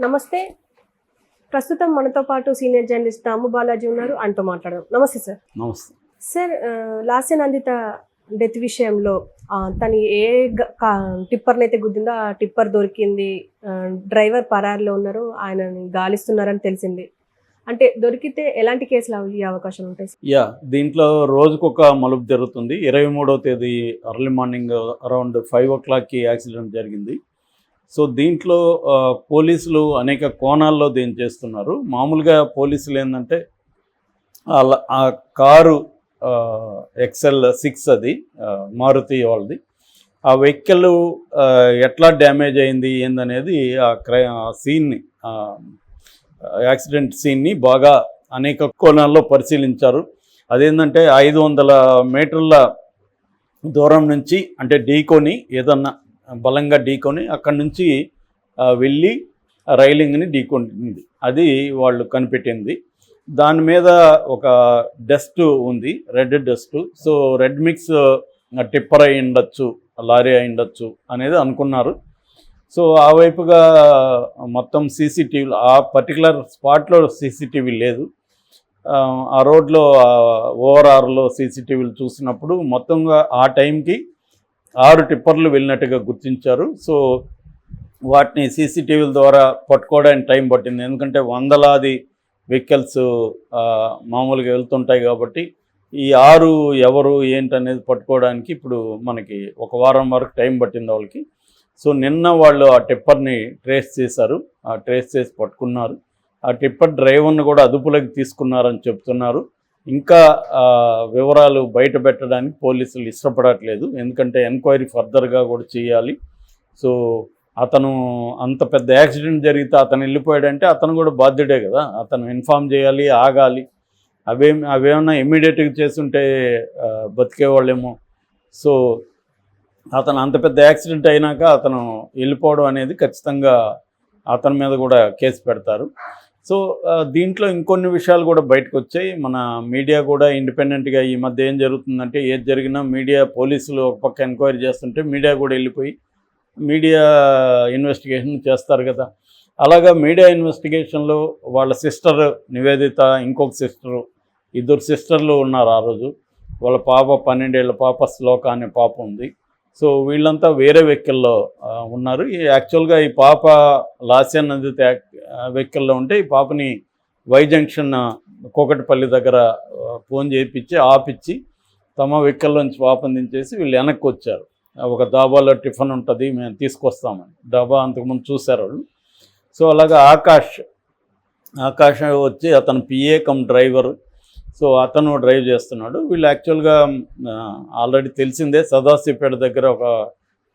నమస్తే. ప్రస్తుతం మనతో పాటు సీనియర్ జర్నలిస్ట్ రాము బాలాజీ ఉన్నారు. అంటూ మాట్లాడడం నమస్తే సార్. నమస్తే. సార్ లాస్య నందిత డెత్ విషయంలో తను ఏ గ- కా- టిప్పర్ని అయితే గుద్దిందో ఆ టిప్పర్ దొరికింది. డ్రైవర్ పరారులో ఉన్నారు. ఆయనని గాలిస్తున్నారని తెలిసింది. అంటే దొరికితే ఎలాంటి కేసులు అయ్యే అవకాశం ఉంటాయి? యా దీంట్లో రోజుకొక మలుపు జరుగుతుంది. ఇరవై మూడవ తేదీ అర్లీ మార్నింగ్ అరౌండ్ ఫైవ్ ఓ క్లాక్కి యాక్సిడెంట్ జరిగింది. సో దీంట్లో పోలీసులు అనేక కోణాల్లో దీన్ని చేస్తున్నారు. మామూలుగా పోలీసులు ఏంటంటే ఆ ఆ కారు ఎక్సెల్ సిక్స్ అది మారుతి వాళ్ళది. ఆ వెహికల్ ఎట్లా డ్యామేజ్ అయింది ఏందనేది ఆ క్రై ఆ సీన్ని యాక్సిడెంట్ సీన్ని బాగా అనేక కోణాల్లో పరిశీలించారు. అదేంటంటే ఐదు వందల మీటర్ల దూరం నుంచి అంటే ఢీకొని ఏదన్నా బలంగా ఢీకొని అక్కడి నుంచి వెళ్ళి రైలింగ్ని ఢీకొంటుంది. అది వాళ్ళు కనిపెట్టింది. దాని మీద ఒక డస్ట్ ఉంది red dust. So red mix tipper అయి ఉండొచ్చు లారీ అయి ఉండొచ్చు అనేది అనుకున్నారు. సో ఆ వైపుగా మొత్తం సీసీటీవీలు ఆ పర్టికులర్ స్పాట్లో సీసీటీవీ లేదు. ఆ, రోడ్లో ఓఆర్ఆర్లో సీసీటీవీలు చూసినప్పుడు మొత్తంగా ఆ టైంకి ఆరు టిప్పర్లు వెళ్ళినట్టుగా గుర్తించారు. సో వాటిని సీసీటీవీల ద్వారా పట్టుకోవడానికి టైం పట్టింది. ఎందుకంటే వందలాది వెహికల్స్ మామూలుగా వెళ్తుంటాయి కాబట్టి ఈ ఆరు ఎవరు ఏంటనేది పట్టుకోవడానికి ఇప్పుడు మనకి ఒక వారం వరకు టైం పట్టింది వాళ్ళకి. సో నిన్న వాళ్ళు ఆ టిప్పర్ని ట్రేస్ చేశారు. ఆ ట్రేస్ చేసి పట్టుకున్నారు. ఆ టిప్పర్ డ్రైవర్ని కూడా అదుపులోకి తీసుకున్నారని చెప్తున్నారు. ఇంకా వివరాలు బయట పెట్టడానికి పోలీసులు ఇష్టపడట్లేదు. ఎందుకంటే ఎంక్వైరీ ఫర్దర్గా కూడా చేయాలి. సో అతను అంత పెద్ద యాక్సిడెంట్ జరిగితే అతను వెళ్ళిపోయాడంటే అతను కూడా బాధ్యుడే కదా. అతను ఇన్ఫామ్ చేయాలి ఆగాలి. అవేం అవేమన్నా ఇమ్మీడియట్గా చేస్తుంటే బతికేవాళ్ళేమో. సో అతను అంత పెద్ద యాక్సిడెంట్ అయినాక అతను వెళ్ళిపోవడం అనేది ఖచ్చితంగా అతని మీద కూడా కేసు పెడతారు. సో దీంట్లో ఇంకొన్ని విషయాలు కూడా బయటకు వచ్చాయి మన మీడియా కూడా ఇండిపెండెంట్గా ఈ మధ్య ఏం జరుగుతుందంటే ఏది జరిగినా మీడియా పోలీసులు ఒక పక్క ఎంక్వైరీ చేస్తుంటే మీడియా కూడా వెళ్ళిపోయి మీడియా ఇన్వెస్టిగేషన్ చేస్తారు కదా. అలాగా మీడియా ఇన్వెస్టిగేషన్లో వాళ్ళ సిస్టర్ నివేదిత ఇంకొక సిస్టరు ఇద్దరు సిస్టర్లు ఉన్నారు ఆ రోజు. వాళ్ళ పాప పన్నెండేళ్ళ పాప శ్లోక అనే పాప ఉంది. సో వీళ్ళంతా వేరే వెహికల్లో ఉన్నారు. ఈ యాక్చువల్గా ఈ పాప లాస్యాన్ నది వెహికల్లో ఉంటే ఈ పాపని వై జంక్షన్ కోకటిపల్లి దగ్గర ఫోన్ చేయించి ఆపిచ్చి తమ వెహికల్లోంచి పాపం దించేసి వీళ్ళు వెనక్కి వచ్చారు ఒక దాబాలో టిఫిన్ ఉంటుంది మేము తీసుకొస్తామని. డాబా అంతకుముందు చూశారు వాళ్ళు. సో అలాగా ఆకాష్ ఆకాష్ వచ్చి అతను పిఏ కమ్ డ్రైవర్. సో అతను డ్రైవ్ చేస్తున్నాడు. వీళ్ళు యాక్చువల్గా ఆల్రెడీ తెలిసిందే సదాశివపేట దగ్గర ఒక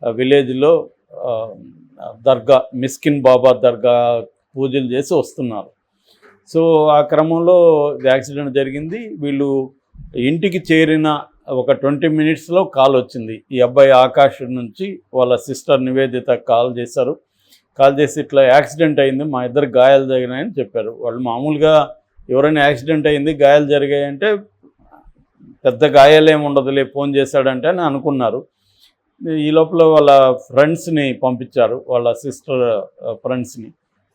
విలేజ్లో దర్గా మిస్కిన్ బాబా దర్గా పూజలు చేసి వస్తున్నారు. సో ఆ క్రమంలో యాక్సిడెంట్ జరిగింది. వీళ్ళు ఇంటికి చేరిన ఒక ట్వంటీ మినిట్స్లో కాల్ వచ్చింది. ఈ అబ్బాయి ఆకాష్ నుంచి వాళ్ళ సిస్టర్ నివేదిత కాల్ చేశారు. కాల్ చేసి ఇట్లా యాక్సిడెంట్ అయింది మా ఇద్దరు గాయాలు జరిగినాయని చెప్పారు. వాళ్ళు మామూలుగా ఎవరైనా యాక్సిడెంట్ అయింది గాయాలు జరిగాయంటే పెద్ద గాయాలేమి ఉండదులే ఫోన్ చేశాడంటే అని అనుకున్నారు. ఈ లోపల వాళ్ళ ఫ్రెండ్స్ని పంపించారు వాళ్ళ సిస్టర్ ఫ్రెండ్స్ని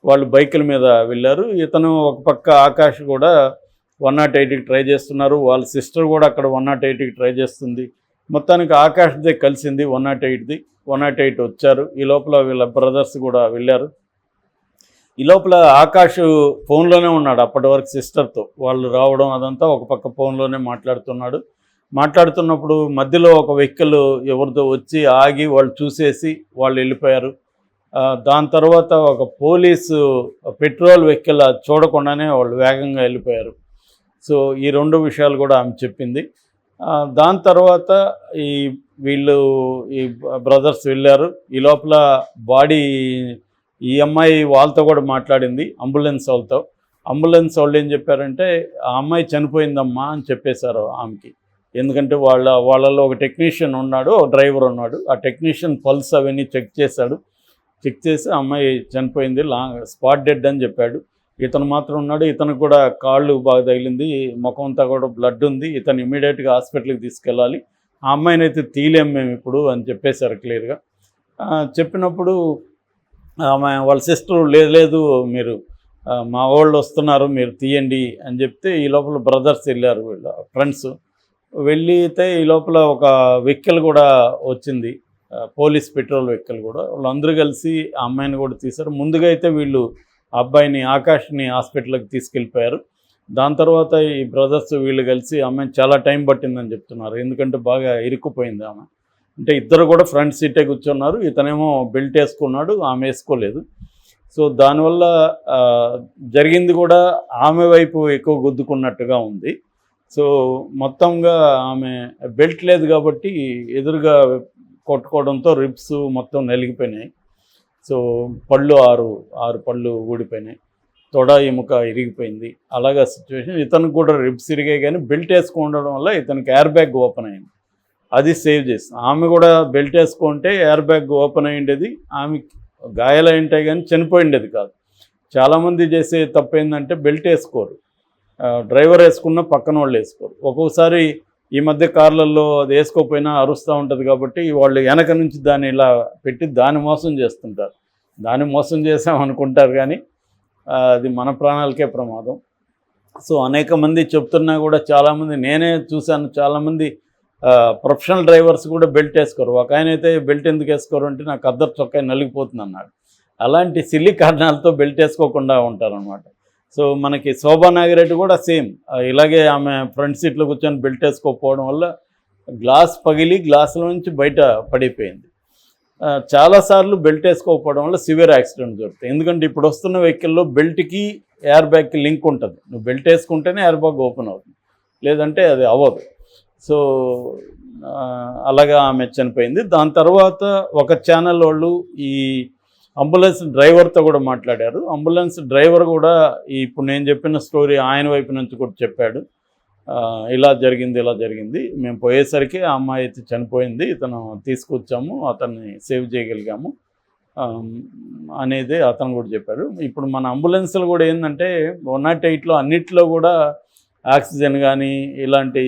వాళ్ళు బైకుల మీద వెళ్ళారు. ఇతను ఒక పక్క ఆకాష్ కూడా వన్ నాట్ ఎయిట్కి ట్రై చేస్తున్నారు. వాళ్ళ సిస్టర్ కూడా అక్కడ వన్ నాట్ ఎయిట్కి ట్రై చేస్తుంది. మొత్తానికి ఆకాష్దే కలిసింది వన్ నాట్ ఎయిట్ది. వన్ నాట్ ఎయిట్ వచ్చారు. ఈ లోపల వీళ్ళ బ్రదర్స్ కూడా వెళ్ళారు. ఈ లోపల ఆకాష్ ఫోన్లోనే ఉన్నాడు అప్పటి వరకు సిస్టర్తో. వాళ్ళు రావడం అదంతా ఒక పక్క ఫోన్లోనే మాట్లాడుతున్నాడు. మాట్లాడుతున్నప్పుడు మధ్యలో ఒక వెహికల్ ఎవరితో వచ్చి ఆగి వాళ్ళు చూసేసి వాళ్ళు వెళ్ళిపోయారు. దాని తర్వాత ఒక పోలీసు పెట్రోల్ వెహికల్ చూడకుండానే వాళ్ళు వేగంగా వెళ్ళిపోయారు. సో ఈ రెండు విషయాలు కూడా ఆమె చెప్పింది. దాని తర్వాత ఈ వీళ్ళు ఈ బ్రదర్స్ వెళ్ళారు. ఈ లోపల బాడీ ఈ అమ్మాయి వాళ్ళతో కూడా మాట్లాడింది అంబులెన్స్ వాళ్ళతో. అంబులెన్స్ వాళ్ళు ఏం చెప్పారంటే ఆ అమ్మాయి చనిపోయిందమ్మా అని చెప్పేశారు ఆమెకి. ఎందుకంటే వాళ్ళ వాళ్ళలో ఒక టెక్నీషియన్ ఉన్నాడు ఒక డ్రైవర్ ఉన్నాడు. ఆ టెక్నీషియన్ పల్స్ అవన్నీ చెక్ చేశాడు. చెక్ చేసి అమ్మాయి చనిపోయింది లాంగ్ స్పాట్ డెడ్ అని చెప్పాడు. ఇతను మాత్రం ఉన్నాడు ఇతనికి కూడా కాళ్ళు బాగా తగిలింది ముఖం అంతా కూడా బ్లడ్ ఉంది. ఇతను ఇమీడియట్గా హాస్పిటల్కి తీసుకెళ్ళాలి. ఆ అమ్మాయిని అయితే తీలేం మేము ఇప్పుడు అని చెప్పేశారు క్లియర్గా. చెప్పినప్పుడు ఆమె వాళ్ళ సిస్టర్ లేదు లేదు మీరు మా వాళ్ళు వస్తున్నారు మీరు తీయండి అని చెప్తే ఈ లోపల బ్రదర్స్ వెళ్ళారు వీళ్ళ ఫ్రెండ్స్. వెళ్ళితే ఈ లోపల ఒక వెహికల్ కూడా వచ్చింది. పోలీస్ పెట్రోల్ వెహికల్ కూడా. వాళ్ళందరూ కలిసి ఆ అమ్మాయిని కూడా తీశారు. ముందుగా అయితే వీళ్ళు ఆ అబ్బాయిని ఆకాష్ని హాస్పిటల్కి తీసుకెళ్ళిపోయారు. దాని తర్వాత ఈ బ్రదర్స్ వీళ్ళు కలిసి అమ్మాయిని చాలా టైం పట్టిందని చెప్తున్నారు. ఎందుకంటే బాగా ఇరుక్కుపోయింది ఆమె. అంటే ఇద్దరు కూడా ఫ్రంట్ సీటే కూర్చున్నారు. ఇతనేమో బెల్ట్ వేసుకున్నాడు ఆమె వేసుకోలేదు. సో దానివల్ల జరిగింది కూడా ఆమె వైపు ఎక్కువ గుద్దుకున్నట్టుగా ఉంది. సో మొత్తంగా ఆమె బెల్ట్ లేదు కాబట్టి ఎదురుగా కొట్టుకోవడంతో రిబ్స్ మొత్తం నలిగిపోయినాయి. సో పళ్ళు ఆరు ఆరు పళ్ళు ఊడిపోయినాయి. తొడ ఎముక ఇరిగిపోయింది. అలాగా సిచ్యువేషన్ ఇతనికి కూడా రిబ్స్ ఇరిగాయి కానీ బెల్ట్ వేసుకుండడం వల్ల ఇతనికి ఎయిర్ బ్యాగ్ ఓపెన్ అయింది. అది సేవ్ చేసింది ఆమె కూడా బెల్ట్ వేసుకుంటే ఎయిర్ బ్యాగ్ ఓపెన్ అయ్యిండేది. ఆమె గాయాలు ఉంటాయి కానీ చనిపోయిండేది కాదు. చాలామంది చేసే తప్పు ఏంటంటే బెల్ట్ వేసుకోరు. డ్రైవర్ వేసుకున్న పక్కన వాళ్ళు వేసుకోరు. ఒక్కొక్కసారి ఈ మధ్య కార్లలో అది వేసుకోకపోయినా అరుస్తూ ఉంటుంది కాబట్టి వాళ్ళు వెనక నుంచి దాన్ని ఇలా పెట్టి దాన్ని మోసం చేస్తుంటారు. దాన్ని మోసం చేసాం అనుకుంటారు కానీ అది మన ప్రాణాలకే ప్రమాదం. సో అనేక మంది చెప్తున్నా కూడా చాలామంది నేనే చూశాను. చాలామంది ప్రొఫెషనల్ డ్రైవర్స్ కూడా బెల్ట్ వేసుకోరు. ఒక ఆయన అయితే బెల్ట్ ఎందుకు వేసుకోరు అంటే నాకు అద్దరు చొక్కా నలిగిపోతుంది అన్నాడు. అలాంటి సిల్లి కారణాలతో బెల్ట్ వేసుకోకుండా ఉంటారనమాట సో మనకి శోభా నాగిరెడ్డి కూడా సేమ్. ఇలాగే ఆమె ఫ్రంట్ సీట్లో కూర్చొని బెల్ట్ వేసుకోకపోవడం వల్ల గ్లాస్ పగిలి గ్లాసుల నుంచి బయట పడిపోయింది. చాలాసార్లు బెల్ట్ వేసుకోకపోవడం వల్ల సివియర్ యాక్సిడెంట్ జరుగుతాయి. ఎందుకంటే ఇప్పుడు వస్తున్న వెహికల్లో బెల్ట్కి ఎయిర్ బ్యాగ్కి లింక్ ఉంటుంది. నువ్వు బెల్ట్ వేసుకుంటేనే ఎయిర్ బ్యాగ్ ఓపెన్ అవుతుంది. లేదంటే అది అవ్వదు. సో అలాగా ఆమె చనిపోయింది. దాని తర్వాత ఒక ఛానల్ వాళ్ళు ఈ అంబులెన్స్ డ్రైవర్తో కూడా మాట్లాడారు. అంబులెన్స్ డ్రైవర్ కూడా ఇప్పుడు నేను చెప్పిన స్టోరీ ఆయన వైపు నుంచి కూడా చెప్పాడు. ఇలా జరిగింది ఇలా జరిగింది. మేము పోయేసరికి ఆ అమ్మాయి అయితే చనిపోయింది. ఇతను తీసుకొచ్చాము అతన్ని సేవ్ చేయగలిగాము. అనేది అతను కూడా చెప్పాడు. ఇప్పుడు మన అంబులెన్స్లు కూడా ఏంటంటే వన్ నాట్ ఎయిట్లో అన్నిట్లో కూడా ఆక్సిజన్ కానీ ఇలాంటి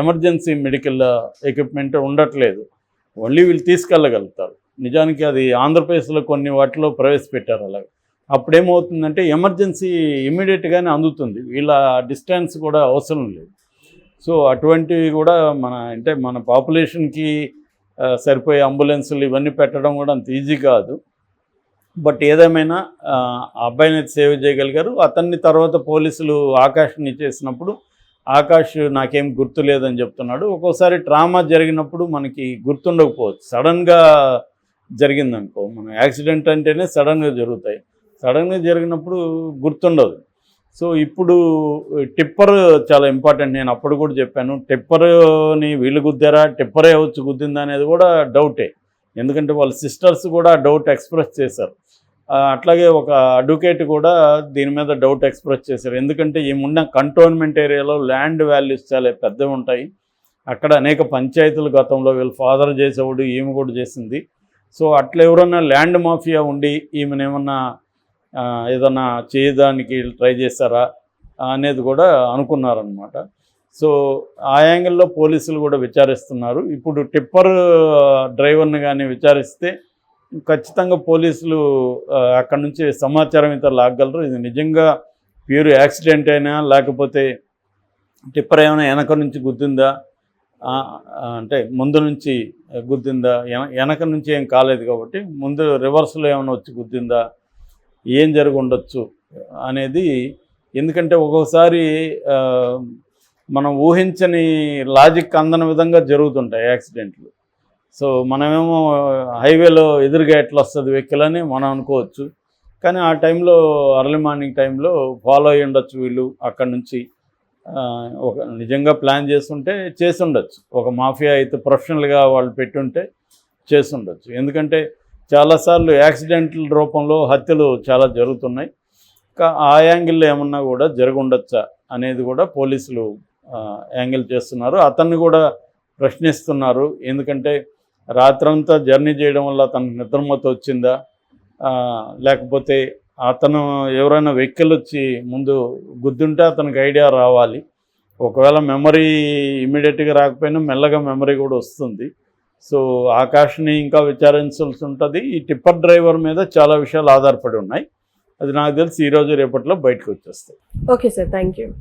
ఎమర్జెన్సీ మెడికల్ ఎక్విప్మెంట్ ఉండట్లేదు. ఓన్లీ వీళ్ళు తీసుకెళ్ళగలుగుతారు. నిజానికి అది ఆంధ్రప్రదేశ్లో కొన్ని వాటిలో ప్రవేశపెట్టారు అలాగే. అప్పుడేమవుతుందంటే ఎమర్జెన్సీ ఇమ్మీడియట్గానే అందుతుంది. వీళ్ళ డిస్టెన్స్ కూడా అవసరం లేదు. సో అటువంటివి కూడా మన అంటే మన పాపులేషన్కి సరిపోయే అంబులెన్సులు ఇవన్నీ పెట్టడం కూడా అంత ఈజీ కాదు. బట్ ఏదేమైనా ఆ అబ్బాయిని అయితే సేవ్ చేయగలిగారు. అతన్ని తర్వాత పోలీసులు ఆకాష్ని చేసినప్పుడు ఆకాష్ నాకేం గుర్తు లేదని చెప్తున్నాడు. ఒక్కోసారి ట్రామా జరిగినప్పుడు మనకి గుర్తుండకపోవచ్చు. సడన్గా జరిగిందనుకో మన యాక్సిడెంట్ అంటేనే సడన్గా జరుగుతాయి. సడన్గా జరిగినప్పుడు గుర్తుండదు. సో ఇప్పుడు టిప్పర్ చాలా ఇంపార్టెంట్. నేను అప్పుడు కూడా చెప్పాను టిప్పర్ని వీళ్ళు గుద్దారా టిప్పరే వచ్చి గుద్దిందా అనేది కూడా డౌటే. ఎందుకంటే వాళ్ళ సిస్టర్స్ కూడా డౌట్ ఎక్స్ప్రెస్ చేశారు. అట్లాగే ఒక అడ్వకేట్ కూడా దీని మీద డౌట్ ఎక్స్ప్రెస్ చేశారు. ఎందుకంటే ఏమున్న కంటోన్మెంట్ ఏరియాలో ల్యాండ్ వాల్యూస్ చాలా పెద్దవి ఉంటాయి. అక్కడ అనేక పంచాయతీలు గతంలో వీళ్ళు ఫాదర్ చేసేవాడు ఈమె కూడా చేసింది. సో అట్లా ఎవరన్నా ల్యాండ్ మాఫియా ఉండి ఈమెనేమన్నా ఆ, ఏదన్నా చేయడానికి ట్రై చేస్తారా అనేది కూడా అనుకున్నారనమాట సో ఆ యాంగిల్లో పోలీసులు కూడా విచారిస్తున్నారు. ఇప్పుడు టిప్పర్ డ్రైవర్ని కానీ విచారిస్తే ఖచ్చితంగా పోలీసులు అక్కడి అక్కడ నుంచి సమాచారం అయితే లాగలరు ఇది నిజంగా ప్యూర్ యాక్సిడెంట్ అయినా లేకపోతే టిప్పర్ ఏమైనా వెనక నుంచి గుద్దిందా? అంటే ముందు నుంచి గుద్దిందా? వెనక నుంచి ఏం కాలేదు కాబట్టి ముందు రివర్స్లో ఏమైనా వచ్చి గుద్దిందా? ఏం జరిగి ఉండొచ్చు అనేది ఎందుకంటే ఒక్కొక్కసారి మనం ఊహించని లాజిక్ అందని విధంగా జరుగుతుంటాయి యాక్సిడెంట్లు. సో మనమేమో హైవేలో ఎదురుగా ఎట్లా వస్తుంది వెహికల్ అని మనం అనుకోవచ్చు. కానీ ఆ టైంలో అర్లీ మార్నింగ్ టైంలో ఫాలో అయ్యి ఉండొచ్చు వీళ్ళు అక్కడ నుంచి. ఒక నిజంగా ప్లాన్ చేస్తుంటే చేసుండొచ్చు ఒక మాఫియా అయితే ప్రొఫెషనల్గా వాళ్ళు పెట్టుంటే చేసుండొచ్చు ఎందుకంటే చాలాసార్లు యాక్సిడెంట్ల రూపంలో హత్యలు చాలా జరుగుతున్నాయి. కా- ఆ యాంగిల్లో ఏమన్నా కూడా జరగుండొచ్చా అనేది కూడా పోలీసులు యాంగిల్ చేస్తున్నారు. అతన్ని కూడా ప్రశ్నిస్తున్నారు. ఎందుకంటే రాత్రంతా జర్నీ చేయడం వల్ల అతనికి నిద్రమత వచ్చిందా? లేకపోతే అతను ఎవరైనా వెహికల్ వచ్చి ముందు గుద్దుంటే అతనికి ఐడియా రావాలి. ఒకవేళ మెమరీ ఇమీడియట్గా రాకపోయినా మెల్లగా మెమరీ కూడా వస్తుంది. సో ఆకాష్ని ఇంకా విచారించాల్సి ఉంటుంది. ఈ టిప్పర్ డ్రైవర్ మీద చాలా విషయాలు ఆధారపడి ఉన్నాయి. అది నాకు తెలిసి ఈరోజు రేపట్లో బయటకు వచ్చేస్తాయి. Okay sir thank you